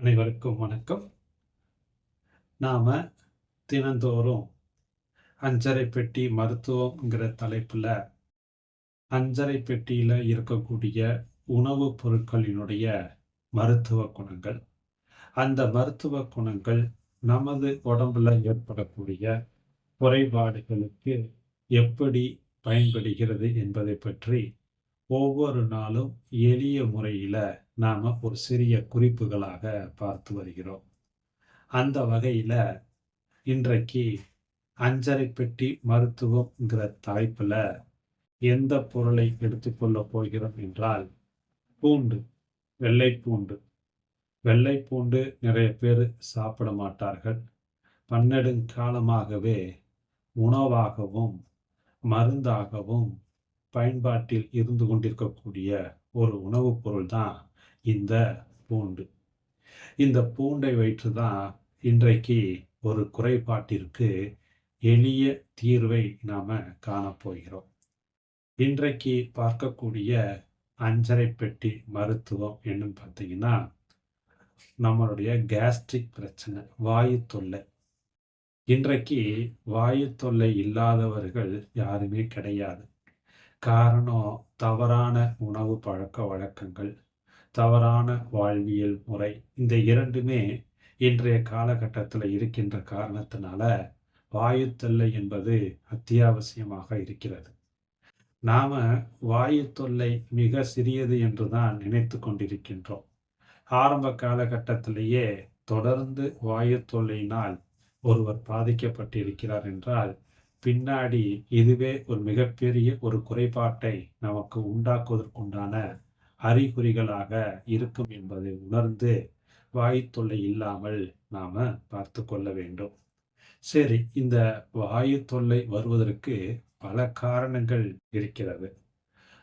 அனைவருக்கும் வணக்கம். நாம் தினந்தோறும் அஞ்சரை பெட்டி மருத்துவங்கிற தலைப்பில் அஞ்சரை பெட்டியில் இருக்கக்கூடிய உணவுப் பொருட்களினுடைய மருத்துவ குணங்கள். அந்த மருத்துவ குணங்கள் நமது உடம்புல ஏற்படக்கூடிய குறைபாடுகளுக்கு எப்படி பயன்படுகிறது என்பதை பற்றி ஒவ்வொரு நாளும் எளிய முறையில் நாம் ஒரு சிறிய குறிப்புகளாக பார்த்து வருகிறோம். அந்த வகையில் இன்றைக்கு அஞ்சரை பெட்டி மருத்துவங்கிற தலைப்பில் எந்த பொருளை எடுத்துக்கொள்ள போகிறோம் என்றால் பூண்டு வெள்ளை பூண்டு. வெள்ளை பூண்டு நிறைய பேர் சாப்பிட மாட்டார்கள். பன்னெடுங்காலமாகவே உணவாகவும் மருந்தாகவும் பயன்பாட்டில் இருந்து கொண்டிருக்கக்கூடிய ஒரு உணவுப் பொருள் தான் இந்த பூண்டு. இந்த பூண்டை வைத்து தான் இன்றைக்கு ஒரு குறைபாட்டிற்கு எளிய தீர்வை நாம காணப்போகிறோம். இன்றைக்கு பார்க்கக்கூடிய அஞ்சரை பெட்டி மருத்துவம் என்னன்னு பார்த்தீங்கன்னா நம்மளுடைய கேஸ்ட்ரிக் பிரச்சனை வாயு தொல்லை. இன்றைக்கு வாயு தொல்லை இல்லாதவர்கள் யாருமே கிடையாது. காரணம் தவறான உணவு பழக்க வழக்கங்கள் தவறான வாழ்வியல் முறை. இந்த இரண்டுமே இன்றைய காலகட்டத்தில் இருக்கின்ற காரணத்தினால வாயு தொல்லை என்பது அத்தியாவசியமாக இருக்கிறது. நாம வாயு தொல்லை மிக சிறியது என்று தான் நினைத்து கொண்டிருக்கின்றோம். ஆரம்ப காலகட்டத்திலேயே தொடர்ந்து வாயு தொல்லையினால் ஒருவர் பாதிக்கப்பட்டிருக்கிறார் என்றால் பின்னாடி இதுவே ஒரு மிகப்பெரிய ஒரு குறைபாட்டை நமக்கு உண்டாக்குவதற்குண்டான அறிகுறிகளாக இருக்கும் என்பதை உணர்ந்து வாயு தொல்லை இல்லாமல் நாம் பார்த்து கொள்ள வேண்டும். சரி இந்த வாயு தொல்லை வருவதற்கு பல காரணங்கள் இருக்கிறது.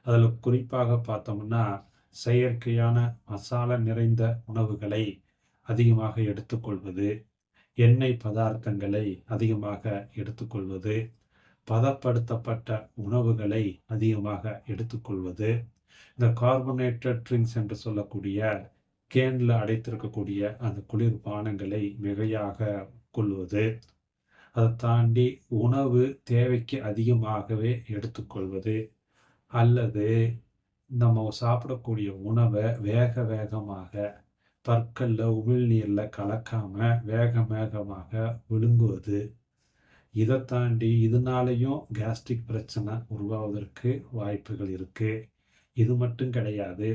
அதில் குறிப்பாக பார்த்தோம்னா செயற்கையான மசாலா நிறைந்த உணவுகளை அதிகமாக எடுத்துக்கொள்வது எண்ணெய் பதார்த்தங்களை அதிகமாக எடுத்துக்கொள்வது பதப்படுத்தப்பட்ட உணவுகளை அதிகமாக எடுத்துக்கொள்வது இந்த கார்பனேட்டட் ட்ரிங்க்ஸ் என்று சொல்லக்கூடிய கேனில் அடைத்திருக்கக்கூடிய அந்த குளிர் பானங்களை மிகையாக கொள்வது. அதை தாண்டி உணவு தேவைக்கு அதிகமாகவே எடுத்துக்கொள்வது. அல்லது நம்ம சாப்பிடக்கூடிய உணவை வேக வேகமாக பற்களில் உமிழ்நீரில் கலக்காம வேக வேகமாக விழுங்குவது. இதை தாண்டி இதனாலையும் கேஸ்ட்ரிக் பிரச்சனை உருவாவதற்கு வாய்ப்புகள் இருக்குது இது மட்டும் கிடையாது.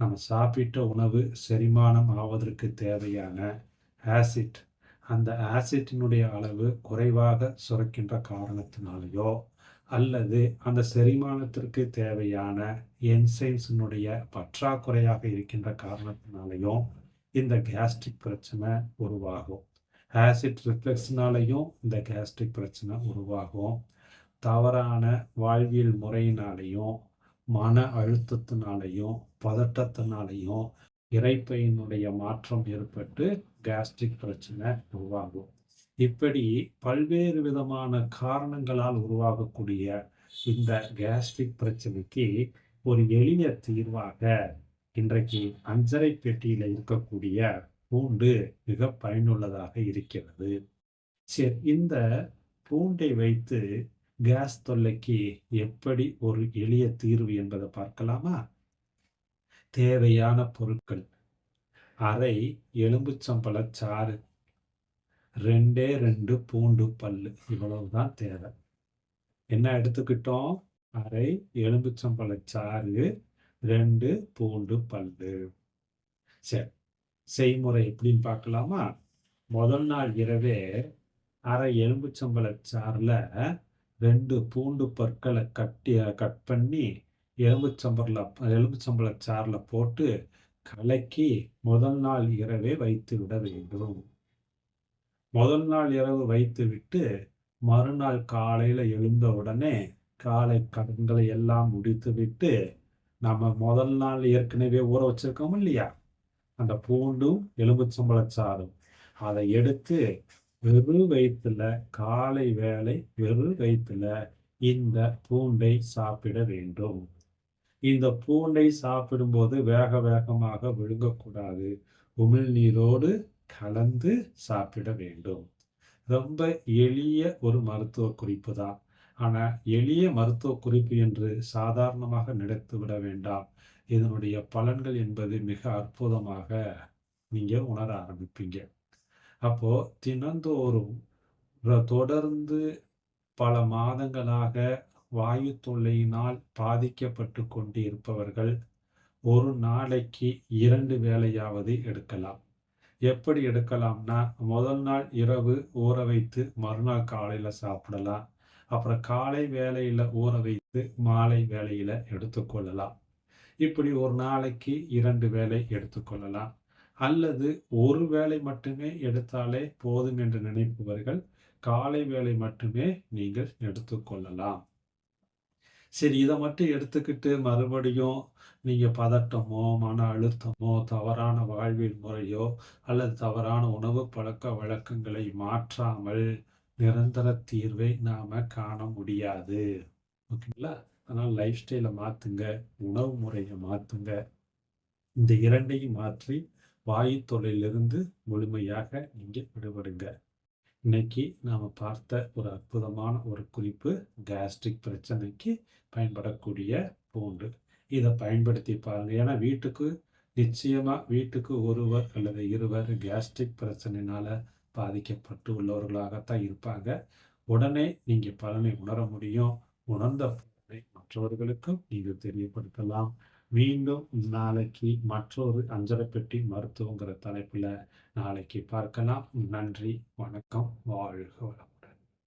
நம்ம சாப்பிட்ட உணவு செரிமானம் ஆவதற்கு தேவையான ஆசிட் அந்த ஆசிட்டினுடைய அளவு குறைவாக சுரக்கின்ற காரணத்தினாலேயோ அல்லது அந்த செரிமானத்திற்கு தேவையான என்சைம்ஸினுடைய பற்றாக்குறையாக இருக்கின்ற காரணத்தினாலையும் இந்த கேஸ்ட்ரிக் பிரச்சனை உருவாகும். ஆசிட் ரிஃப்ளெக்ஸ்னாலையும் இந்த கேஸ்ட்ரிக் பிரச்சனை உருவாகும். தவறான வாழ்வியல் முறையினாலையும் மன அழுத்தத்தினாலையும் பதட்டத்தினாலையும் இறைப்பையினுடைய மாற்றம் ஏற்பட்டு கேஸ்ட்ரிக் பிரச்சனை உருவாகும். இப்படி பல்வேறு விதமான காரணங்களால் உருவாகக்கூடிய இந்த கேஸ்ட்ரிக் பிரச்சனைக்கு ஒரு எளிய தீர்வாக இன்றைக்கு அஞ்சரை பெட்டியில் இருக்கக்கூடிய பூண்டு மிக பயனுள்ளதாக இருக்கிறது. சரி இந்த பூண்டை வைத்து கேஸ் தொல்லைக்கு எப்படி ஒரு எளிய தீர்வு என்பதை பார்க்கலாமா? தேவையான பொருட்கள். அரை எலும்புச்சம்பழ சாறு. ரெண்டே ரெண்டு பூண்டு பல்லு. இவ்வளவுதான் தேவை. என்ன எடுத்துக்கிட்டோம்? அரை எலும்புச்சம்பழ சாறு ரெண்டு பூண்டு பல்லு. சரி செய்முறை எப்படின்னு பார்க்கலாமா? முதல் நாள் இரவே அரை எலும்புச்சம்பழ சாறில் ரெண்டு பூண்டு பற்களை கட்டி கட் பண்ணி எலும்புச்சம்பரில் எலும்புச்சம்பள சாரில் போட்டு கலக்கி முதல் நாள் இரவே வைத்து விட வேண்டும். முதல் நாள் இரவு வைத்து விட்டு மறுநாள் காலையில் எழுந்த உடனே காலை கடன்களை எல்லாம் முடித்து விட்டு நம்ம முதல் நாள் ஏற்கனவே ஊற வச்சிருக்கோம் இல்லையா? அந்த பூண்டும் எலும்புச்சம்பளச்சாறும் அதை எடுத்து வெறு வயிற்றுல காலை வேலை வெறு வயிற்றுல இந்த பூண்டை சாப்பிட வேண்டும். இந்த பூண்டை சாப்பிடும்போது வேக வேகமாக விழுங்கக்கூடாது. உமிழ்நீரோடு கலந்து சாப்பிட வேண்டும். ரொம்ப எளிய ஒரு மருத்துவ குறிப்பு தான். ஆனால் எளிய மருத்துவ குறிப்பு என்று சாதாரணமாக நினைத்து விட வேண்டாம். இதனுடைய பலன்கள் என்பது மிக அற்புதமாக நீங்கள் உணர ஆரம்பிப்பீங்க. அப்போ தினந்தோறும் தொடர்ந்து பல மாதங்களாக வாயு தொல்லையினால் பாதிக்கப்பட்டு கொண்டு இருப்பவர்கள் ஒரு நாளைக்கு இரண்டு வேலையாவது எடுக்கலாம். எப்படி எடுக்கலாம்னா முதல் நாள் இரவு ஊற வைத்து மறுநாள் காலையில் சாப்பிடலாம். அப்புறம் காலை வேலையில் ஊற வைத்து மாலை வேலையில் எடுத்துக்கொள்ளலாம் இப்படி ஒரு நாளைக்கு இரண்டு வேலை எடுத்துக்கொள்ளலாம் அல்லது ஒரு வேலை மட்டுமே எடுத்தாலே போதும் என்று நினைப்பவர்கள் காலை வேலை மட்டுமே நீங்கள் எடுத்துக்கொள்ளலாம் சரி இதை மட்டும் எடுத்துக்கிட்டு மறுபடியும் நீங்கள் பதட்டமோ மன அழுத்தமோ தவறான வாழ்வியல் முறையோ அல்லது தவறான உணவு பழக்க வழக்கங்களை மாற்றாமல் நிரந்தர தீர்வை நாம் காண முடியாது. ஓகேங்களா? அதனால் லைஃப் ஸ்டைலை மாற்றுங்க உணவு முறையை மாற்றுங்க இந்த இரண்டையும் மாற்றி வாயு தொழிலிருந்து முழுமையாக நீங்கள் விடுபடுங்க. இன்னைக்கு நாம் பார்த்த ஒரு அற்புதமான ஒரு குறிப்பு கேஸ்ட்ரிக் பிரச்சனைக்கு பயன்படக்கூடிய பூண்டு. இதை பயன்படுத்தி பாருங்கள் ஏன்னா வீட்டுக்கு நிச்சயமாக வீட்டுக்கு ஒருவர் அல்லது இருவர் கேஸ்ட்ரிக் பிரச்சனையினால் பாதிக்கப்பட்டு உள்ளவர்களாகத்தான் இருப்பாங்க. உடனே நீங்கள் பலனை உணர முடியும். உணர்ந்த பலனை மற்றவர்களுக்கும் நீங்கள் தெரியப்படுத்தலாம். மீண்டும் நாளைக்கு மற்றொரு அஞ்சலை பெட்டி மருத்துவங்கிற தலைப்பில் நாளைக்கு பார்க்கலாம். நன்றி வணக்கம் வாழ்க வளம்.